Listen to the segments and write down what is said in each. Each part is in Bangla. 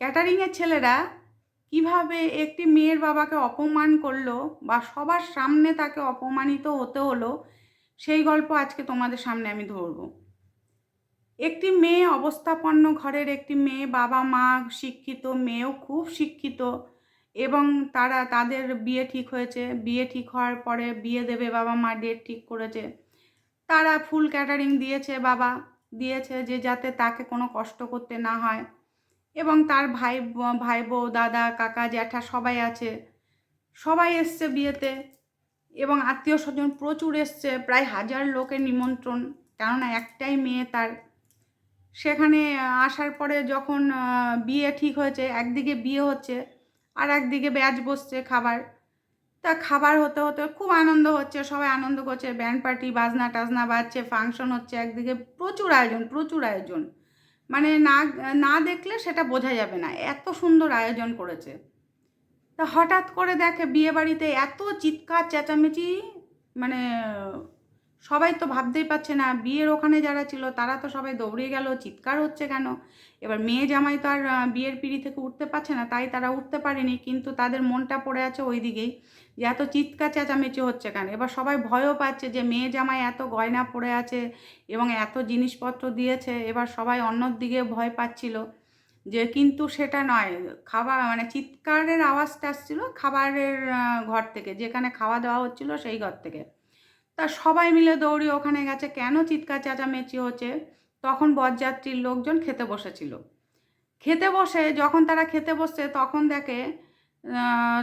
ক্যাটারিংয়ের ছেলেরা কীভাবে একটি মেয়ের বাবাকে অপমান করল বা সবার সামনে তাকে অপমানিত হতে হলো, সেই গল্প আজকে তোমাদের সামনে আমি ধরবো। একটি মেয়ে অবস্থাপন্ন ঘরের একটি মেয়ে, বাবা মা শিক্ষিত, মেয়েও খুব শিক্ষিত এবং তারা তাদের বিয়ে ঠিক হয়েছে। বিয়ে ঠিক হওয়ার পরে বিয়ে দেবে, বাবা মা ডেট ঠিক করেছে। তারা ফুল ক্যাটারিং দিয়েছে, বাবা দিয়েছে যে যাতে তাকে কোনো কষ্ট করতে না হয়। এবং তার ভাই ভাই বউ দাদা, কাকা, জ্যাঠা সবাই আছে। সবাই এসছে বিয়েতে এবং আত্মীয় স্বজন প্রচুর এসছে, প্রায় হাজার লোকের নিমন্ত্রণ। কেননা একটাই মেয়ে তার। সেখানে আসার পরে যখন বিয়ে ঠিক হয়েছে, একদিকে বিয়ে হচ্ছে আর একদিকে ব্যাচ বসছে খাবার। তা খাবার হতে হতে খুব আনন্দ হচ্ছে, সবাই আনন্দ করছে। ব্যান্ড পার্টি, বাজনা টাজনা বাজছে, ফাংশন হচ্ছে, একদিকে প্রচুর আয়োজন প্রচুর আয়োজন। মানে না না দেখলে সেটা বোঝা যাবে না। এত সুন্দর আয়োজন করেছে। তা হঠাৎ করে দেখে বিয়েবাড়িতে এত চিৎকার, চেঁচামেচি মানে সবাই তো ভাবতেই পারছে না, বিয়ের ওখানে যারা ছিল তারা তো সবাই দৌড়ে গেল, চিৎকার হচ্ছে কেন? এবার মেয়ে জামাই তো আর বিয়ের পিড়ি থেকে উঠতে পারছে না, তাই তারা উঠতে পারেনি, কিন্তু তাদের মনটা পড়ে আছে ওই দিকেই যে এত চিৎকার চেঁচামেচি হচ্ছে কেন? এবার সবাই ভয়ও পাচ্ছে যে মেয়ে জামাই এত গয়না পড়ে আছে এবং এত জিনিসপত্র দিয়েছে, এবার সবাই অন্যর দিকে ভয় পাচ্ছিল যে কিন্তু সেটা নয়, খাবার মানে চিৎকারের আওয়াজটা আসছিল খাবারের ঘর থেকে, যেখানে খাওয়া দাওয়া হচ্ছিল সেই ঘর থেকে। তা সবাই মিলে দৌড়ি ওখানে গেছে। কেন চিৎকার চেঁচামেচি হচ্ছে? তখন বরযাত্রীর লোকজন খেতে বসেছিল। খেতে বসে, যখন তারা খেতে বসছে, তখন দেখে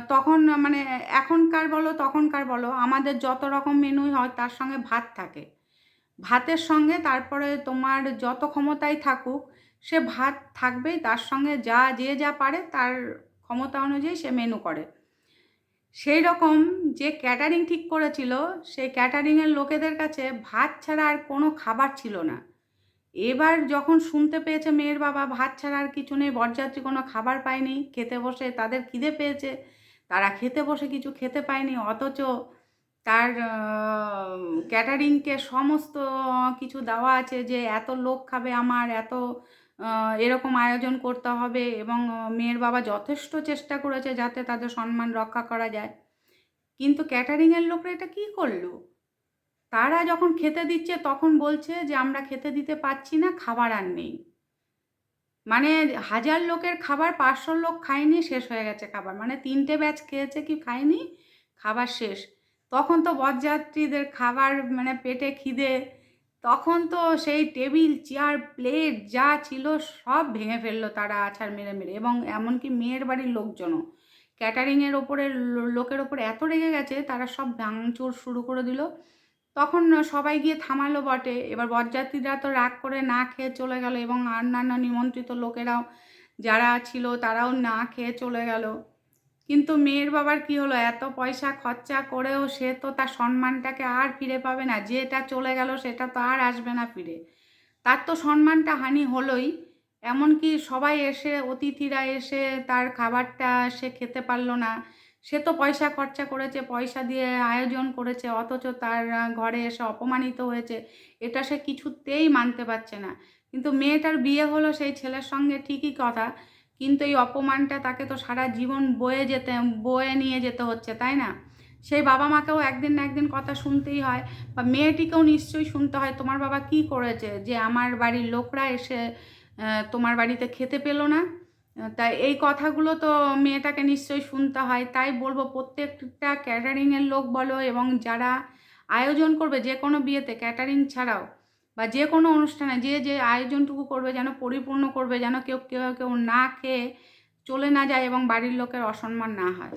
তখন মানে এখনকার বলো, তখনকার বলো, আমাদের যত রকম মেনুই হয়, তার সঙ্গে ভাত থাকে। ভাতের সঙ্গে তারপরে তোমার যত ক্ষমতাই থাকুক, সে ভাত থাকবেই, তার সঙ্গে যা, যে যা পারে, তার ক্ষমতা অনুযায়ী সে মেনু করে। সেই রকম যে ক্যাটারিং ঠিক করেছিল, সেই ক্যাটারিংয়ের লোকেদের কাছে ভাত ছাড়া আর কোনো খাবার ছিল না। এবার যখন শুনতে পেয়েছে মেয়ের বাবা, ভাত ছাড়া আর কিছু নেই, বরযাত্রী কোনো খাবার পায়নি, খেতে বসে তাদের খিদে পেয়েছে, তারা খেতে বসে কিছু খেতে পায়নি, অথচ তার ক্যাটারিংকে সমস্ত কিছু দেওয়া আছে যে এত লোক খাবে আমার, এত এরকম আয়োজন করতে হবে এবং মেয়ের বাবা যথেষ্ট চেষ্টা করেছে যাতে তাদের সম্মান রক্ষা করা যায়। কিন্তু ক্যাটারিংয়ের লোকরা এটা কী করল? তারা যখন খেতে দিচ্ছে, তখন বলছে যে, আমরা খেতে দিতে পারছি না, খাবার আর নেই। মানে হাজার লোকের খাবার পাঁচশো লোক খায়নি, শেষ হয়ে গেছে খাবার। মানে তিনটে ব্যাচ খেয়েছে কি খায়নি, খাবার শেষ। তখন তো বরযাত্রীদের খাবার মানে পেটে খিদে তখন তো সেই টেবিল, চেয়ার, প্লেট যা ছিল সব ভেঙে ফেলল তারা আছাড় মেরে মেরে। এবং এমনকি মেয়ের বাড়ির লোকজনও। ক্যাটারিংয়ের ওপরে লোকের ওপরে এত রেগে গেছে, তারা সব ভাঙচুর শুরু করে দিল। তখন সবাই গিয়ে থামালো বটে। এবার বরযাত্রীরা তো রাগ করে না খেয়ে চলে গেল এবং অন্যান্য নিমন্ত্রিত লোকেরাও যারা ছিল তারাও না খেয়ে চলে গেল। কিন্তু মেয়ের বাবার কি হলো? এত পয়সা খরচা করেও সে তো তার সম্মানটাকে আর ফিরে পাবে না। যেটা চলে গেল, সেটা তো আর আসবে না ফিরে। তার তো সম্মানটা হানি হলোই। এমনকি সবাই এসে, অতিথিরা এসে তার খাবারটা সে খেতে পারল না। সে তো পয়সা খরচা করেছে, পয়সা দিয়ে আয়োজন করেছে, অথচ তার ঘরে এসে অপমানিত হয়েছে। এটা সে কিছুতেই মানতে পারছে না। কিন্তু মেয়েটার বিয়ে হলো সেই ছেলের সঙ্গে ঠিকই কথা। কিন্তু এই অপমানটা তাকে তো সারা জীবন বয়ে যেতে, বয়ে নিয়ে যেতে হচ্ছে, তাই না? সেই বাবা মাকেও একদিন না একদিন কথা শুনতেই হয়, বা মেয়েটিকেও নিশ্চয়ই শুনতে হয়, তোমার বাবা কি করেছে যে আমার বাড়ির লোকরা এসে তোমার বাড়িতে খেতে পেল না? তাই এই কথাগুলো তো মেয়েটাকে নিশ্চয়ই শুনতে হয়। তাই বলব, প্রত্যেকটা ক্যাটারিংয়ের লোক বলো এবং যারা আয়োজন করবে, যে কোনো বিয়েতে ক্যাটারিং ছাড়াও বা যে কোনো অনুষ্ঠানে যে যে আয়োজনটুকু করবে যেন পরিপূর্ণ করবে, যেন কেউ কেউ কেউ না খেয়ে চলে না যায় এবং বাড়ির লোকের অসম্মান না হয়।